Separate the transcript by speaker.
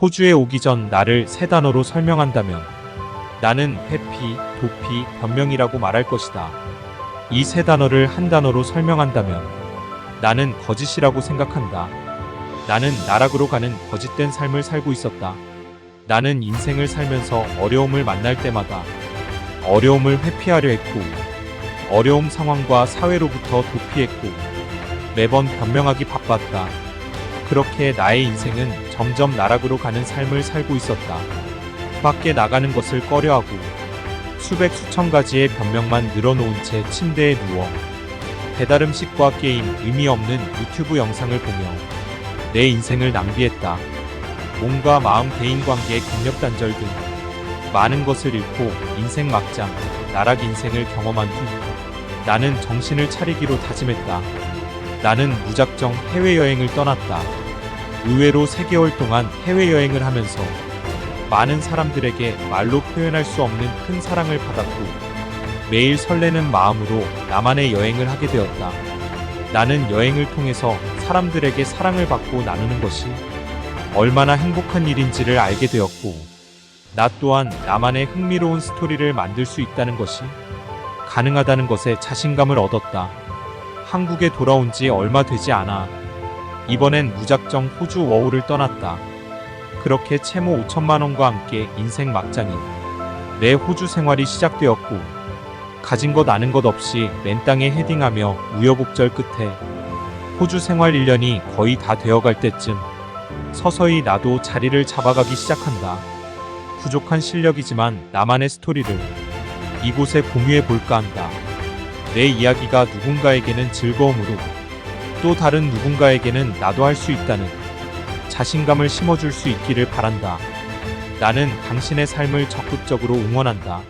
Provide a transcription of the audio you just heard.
Speaker 1: 호주에 오기 전 나를 세 단어로 설명한다면 나는 회피, 도피, 변명이라고 말할 것이다. 이 세 단어를 한 단어로 설명한다면 나는 거짓이라고 생각한다. 나는 나락으로 가는 거짓된 삶을 살고 있었다. 나는 인생을 살면서 어려움을 만날 때마다 어려움을 회피하려 했고 어려움 상황과 사회로부터 도피했고 매번 변명하기 바빴다. 그렇게 나의 인생은 점점 나락으로 가는 삶을 살고 있었다. 밖에 나가는 것을 꺼려하고 수백 수천 가지의 변명만 늘어놓은 채 침대에 누워 배달 음식과 게임 의미 없는 유튜브 영상을 보며 내 인생을 낭비했다. 몸과 마음 대인관계 경력 단절 등 많은 것을 잃고 인생 막장 나락 인생을 경험한 후 나는 정신을 차리기로 다짐했다. 나는 무작정 해외여행을 떠났다. 의외로 3개월 동안 해외여행을 하면서 많은 사람들에게 말로 표현할 수 없는 큰 사랑을 받았고 매일 설레는 마음으로 나만의 여행을 하게 되었다. 나는 여행을 통해서 사람들에게 사랑을 받고 나누는 것이 얼마나 행복한 일인지를 알게 되었고 나 또한 나만의 흥미로운 스토리를 만들 수 있다는 것이 가능하다는 것에 자신감을 얻었다. 한국에 돌아온 지 얼마 되지 않아 이번엔 무작정 호주 워홀을 떠났다. 그렇게 채무 5천만 원과 함께 인생 막장인 내 호주 생활이 시작되었고 가진 것 아는 것 없이 맨 땅에 헤딩하며 우여곡절 끝에 호주 생활 1년이 거의 다 되어갈 때쯤 서서히 나도 자리를 잡아가기 시작한다. 부족한 실력이지만 나만의 스토리를 이곳에 공유해 볼까 한다. 내 이야기가 누군가에게는 즐거움으로 또 다른 누군가에게는 나도 할 수 있다는 자신감을 심어줄 수 있기를 바란다. 나는 당신의 삶을 적극적으로 응원한다.